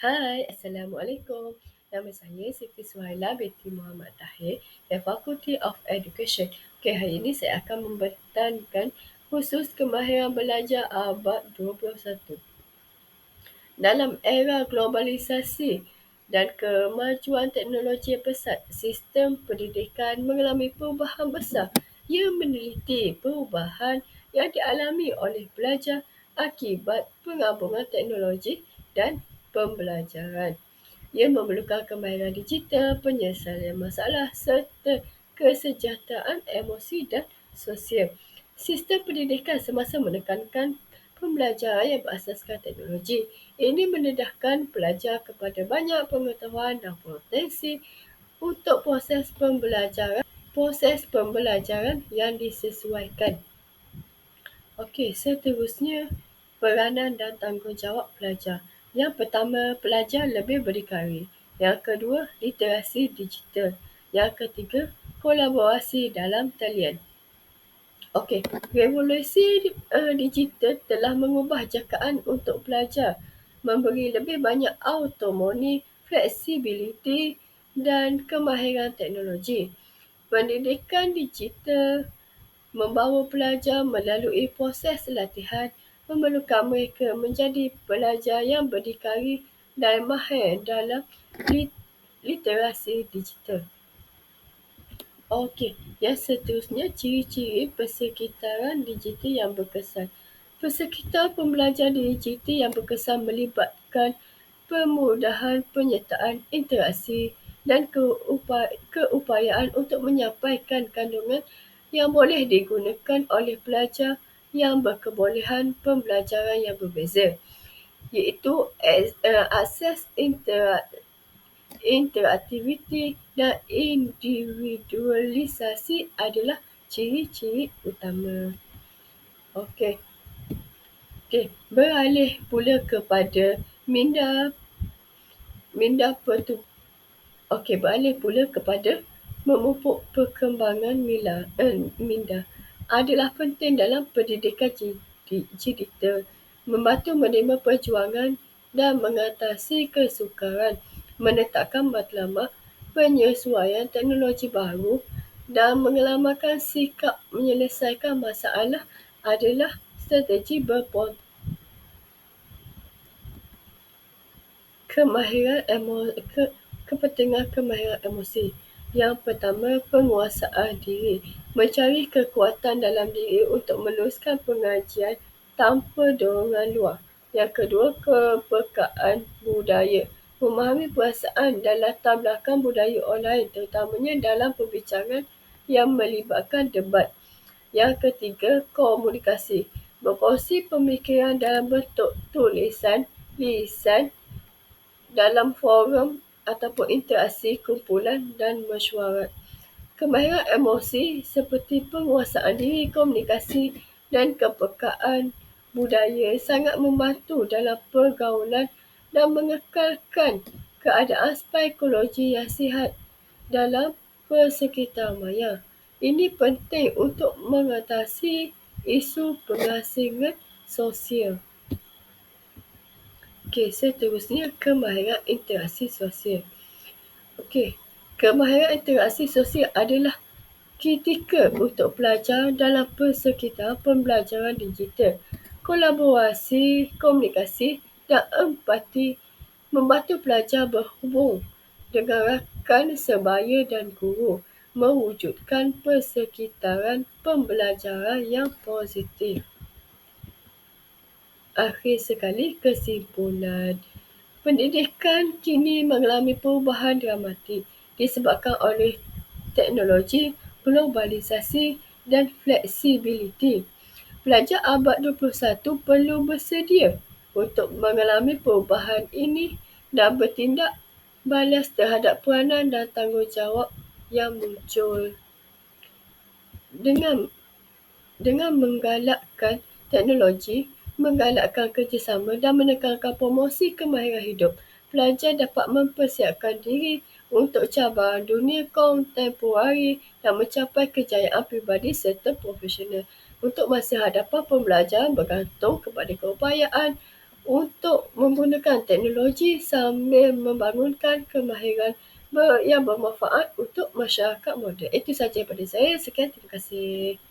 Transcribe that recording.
Hai, Assalamualaikum. Nama saya Siti Suhaila binti Muhammad Tahir dari Fakulty of Education. Okey, hari ini saya akan membentangkan khusus kemahiran belajar abad 21. Dalam era globalisasi dan kemajuan teknologi pesat, sistem pendidikan mengalami perubahan besar. Ia meneliti perubahan yang dialami oleh pelajar akibat penggabungan teknologi dan pembelajaran. Ia memerlukan kemahiran digital, penyelesaian masalah serta kesejahteraan emosi dan sosial. Sistem pendidikan semasa menekankan pembelajaran yang berasaskan teknologi. Ini mendedahkan pelajar kepada banyak pengetahuan dan potensi untuk proses pembelajaran proses pembelajaran yang disesuaikan. Okey, seterusnya peranan dan tanggungjawab pelajar. Yang pertama, pelajar lebih berdikari. Yang kedua, literasi digital. Yang ketiga, kolaborasi dalam talian. Okey, revolusi uh, digital telah mengubah jakaan untuk pelajar, memberi lebih banyak autonomi, fleksibiliti dan kemahiran teknologi. Pendidikan digital membawa pelajar melalui proses latihan memerlukan mereka menjadi pelajar yang berdikari dan mahir dalam literasi digital. Okey, yang seterusnya ciri-ciri persekitaran digital yang berkesan. Persekitar pembelajaran digital yang berkesan melibatkan pemudahan penyertaan interaksi dan keupayaan untuk menyampaikan kandungan yang boleh digunakan oleh pelajar yang berkebolehan pembelajaran yang berbeza iaitu akses interaktiviti dan individualisasi adalah ciri-ciri utama. Okey. Okey, beralih pula kepada minda minda pertumbuhan. Okey, beralih pula kepada memupuk perkembangan mila, eh, minda adalah penting dalam pendidikan digital, membantu menerima perjuangan dan mengatasi kesukaran, menetapkan matlamat penyesuaian teknologi baru dan mengamalkan sikap menyelesaikan masalah adalah strategi berpotensi kemahiran emo, ke, kepentingan kemahiran emosi. Yang pertama, penguasaan diri. Mencari kekuatan dalam diri untuk meneruskan pengajian tanpa dorongan luar. Yang kedua, kepekaan budaya. Memahami perasaan dan latar belakang budaya lain terutamanya dalam perbincangan yang melibatkan debat. Yang ketiga, komunikasi. Berkongsi pemikiran dalam bentuk tulisan, lisan, dalam forum ataupun interaksi kumpulan dan mesyuarat. Kemahiran emosi seperti penguasaan diri, komunikasi dan kepekaan budaya sangat membantu dalam pergaulan dan mengekalkan keadaan psikologi yang sihat dalam persekitar maya. Ini penting untuk mengatasi isu pengasingan sosial. Okey, seterusnya kemahiran interaksi sosial. Okey, kemahiran interaksi sosial adalah kritikal untuk pelajar dalam persekitar pembelajaran digital. Kolaborasi, komunikasi dan empati membantu pelajar berhubung dengan rakan sebaya dan guru mewujudkan persekitaran pembelajaran yang positif akhir sekali kesimpulan. Pendidikan kini mengalami perubahan dramatik disebabkan oleh teknologi, globalisasi dan fleksibiliti. Pelajar abad 21 perlu bersedia untuk mengalami perubahan ini dan bertindak balas terhadap peranan dan tanggungjawab yang muncul. Dengan dengan menggalakkan teknologi, menggalakkan kerjasama dan menekankan promosi kemahiran hidup. Pelajar dapat mempersiapkan diri untuk cabaran dunia kontemporari dan mencapai kejayaan pribadi serta profesional. Untuk masa hadapan pembelajaran bergantung kepada keupayaan untuk menggunakan teknologi sambil membangunkan kemahiran yang bermanfaat untuk masyarakat moden. Itu saja daripada saya. Sekian, terima kasih.